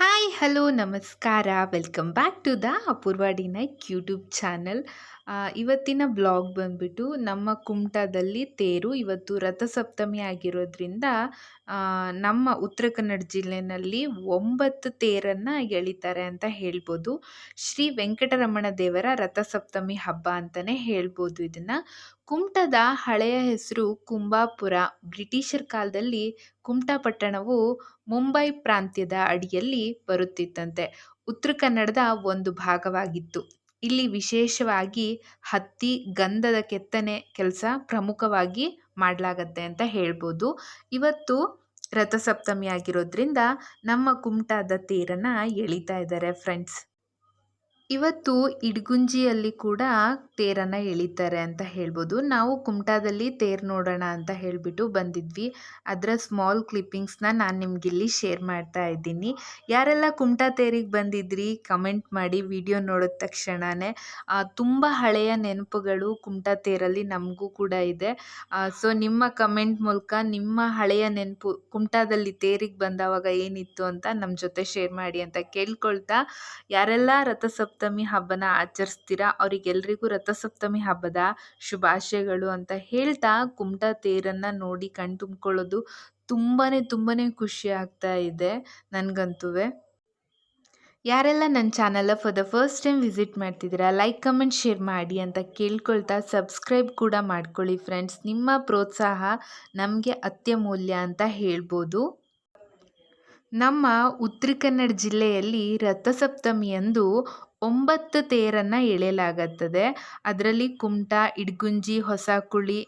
Hi hello ನಮಸ್ಕಾರ welcome back to the Apoorva D Naik YouTube channel ಇವತ್ತಿನ blog ಬಂದ್ಬಿಟ್ಟು ನಮ್ಮ ಕುಮಟಾದಲ್ಲಿ ತೇರು ಇವತ್ತು ರಥಸಪ್ತಮಿ ಆಗಿರೋದ್ರಿಂದ ನಮ್ಮ ಉತ್ತರ ಕನ್ನಡ ಜಿಲ್ಲೆನಲ್ಲಿ ಒಂಬತ್ತು ತೇರನ್ನು ಎಳಿತಾರೆ ಅಂತ ಹೇಳ್ಬೋದು. ಶ್ರೀ ವೆಂಕಟರಮಣ ದೇವರ ರಥಸಪ್ತಮಿ ಹಬ್ಬ ಅಂತಲೇ ಹೇಳ್ಬೋದು ಇದನ್ನು. ಕುಮಟದ ಹಳೆಯ ಹೆಸರು ಕುಂಬಾಪುರ. ಬ್ರಿಟಿಷರ್ ಕಾಲದಲ್ಲಿ ಕುಮಟಾ ಪಟ್ಟಣವು ಮುಂಬೈ ಪ್ರಾಂತ್ಯದ ಅಡಿಯಲ್ಲಿ ಬರುತ್ತಿತ್ತಂತೆ. ಉತ್ತರ ಕನ್ನಡದ ಒಂದು ಭಾಗವಾಗಿತ್ತು. ಇಲ್ಲಿ ವಿಶೇಷವಾಗಿ ಹತ್ತಿ ಗಂಧದ ಕೆತ್ತನೆ ಕೆಲಸ ಪ್ರಮುಖವಾಗಿ ಮಾಡಲಾಗತ್ತೆ ಅಂತ ಹೇಳ್ಬೋದು. ಇವತ್ತು ರಥಸಪ್ತಮಿ ಆಗಿರೋದ್ರಿಂದ ನಮ್ಮ ಕುಮಟಾದ ತೇರನ್ನು ಎಳಿತಾ ಇದ್ದಾರೆ ಫ್ರೆಂಡ್ಸ್ ಇವತ್ತು ಇಡ್ಗುಂಜಿಯಲ್ಲಿ ಕೂಡ ತೇರನ್ನು ಎಳಿತಾರೆ ಅಂತ ಹೇಳ್ಬೋದು. ನಾವು ಕುಮಟಾದಲ್ಲಿ ತೇರು ನೋಡೋಣ ಅಂತ ಹೇಳಿಬಿಟ್ಟು ಬಂದಿದ್ವಿ. ಅದರ ಸ್ಮಾಲ್ ಕ್ಲಿಪ್ಪಿಂಗ್ಸ್ನ ನಾನು ನಿಮಗಿಲ್ಲಿ ಶೇರ್ ಮಾಡ್ತಾ ಇದ್ದೀನಿ. ಯಾರೆಲ್ಲ ಕುಮಟಾ ತೇರಿಗೆ ಬಂದಿದ್ರಿ ಕಮೆಂಟ್ ಮಾಡಿ ವಿಡಿಯೋ ನೋಡಿದ ತಕ್ಷಣವೇ ತುಂಬ ಹಳೆಯ ನೆನಪುಗಳು ಕುಮಟಾ ತೇರಲ್ಲಿ ನಮಗೂ ಕೂಡ ಇದೆ. ಸೊ ನಿಮ್ಮ ಕಮೆಂಟ್ ಮೂಲಕ ನಿಮ್ಮ ಹಳೆಯ ನೆನಪು ಕುಮಟಾದಲ್ಲಿ ತೇರಿಗೆ ಬಂದವಾಗ ಏನಿತ್ತು ಅಂತ ನಮ್ಮ ಜೊತೆ ಶೇರ್ ಮಾಡಿ ಅಂತ ಕೇಳ್ಕೊಳ್ತಾ. ಯಾರೆಲ್ಲ ರಥಸಪ್ತಮಿ ಹಬ್ಬನ ಆಚರಿಸ್ತೀರಾ? ಅವರಿಗೆಲ್ರಿಗೂ ರಥಸಪ್ತಮಿ ಹಬ್ಬದ ಶುಭಾಶಯಗಳು ಅಂತ ಹೇಳ್ತಾ ಕುಮಟಾ ತೇರನ್ನು ನೋಡಿ ಕಣ್ತುಂಬ್ಕೊಳ್ಳೋದು ತುಂಬಾ ತುಂಬಾ ಖುಷಿ ಆಗ್ತಾ ಇದೆ ನನಗಂತೂ ಯಾರೆಲ್ಲ ನನ್ನ channel for the first time visit ಮಾಡ್ತಿದ್ದೀರಾ ಲೈಕ್ ಕಮೆಂಟ್ ಶೇರ್ ಮಾಡಿ ಅಂತ ಕೇಳ್ಕೊಳ್ತಾ ಸಬ್ಸ್ಕ್ರೈಬ್ ಕೂಡ ಮಾಡ್ಕೊಳ್ಳಿ ಫ್ರೆಂಡ್ಸ್ ನಿಮ್ಮ ಪ್ರೋತ್ಸಾಹ ನಮಗೆ ಅತ್ಯಮೂಲ್ಯ ಅಂತ ಹೇಳ್ಬೋದು. ನಮ್ಮ ಉತ್ತರ ಕನ್ನಡ ಜಿಲ್ಲೆಯಲ್ಲಿ ರಥಸಪ್ತಮಿಯಂದು ಒಂಬತ್ತು ತೇರನ್ನು ಎಳೆಯಲಾಗುತ್ತದೆ. ಅದರಲ್ಲಿ ಕುಮಟಾ ಇಡಗುಂಜಿ ಹೊಸಕುಳಿ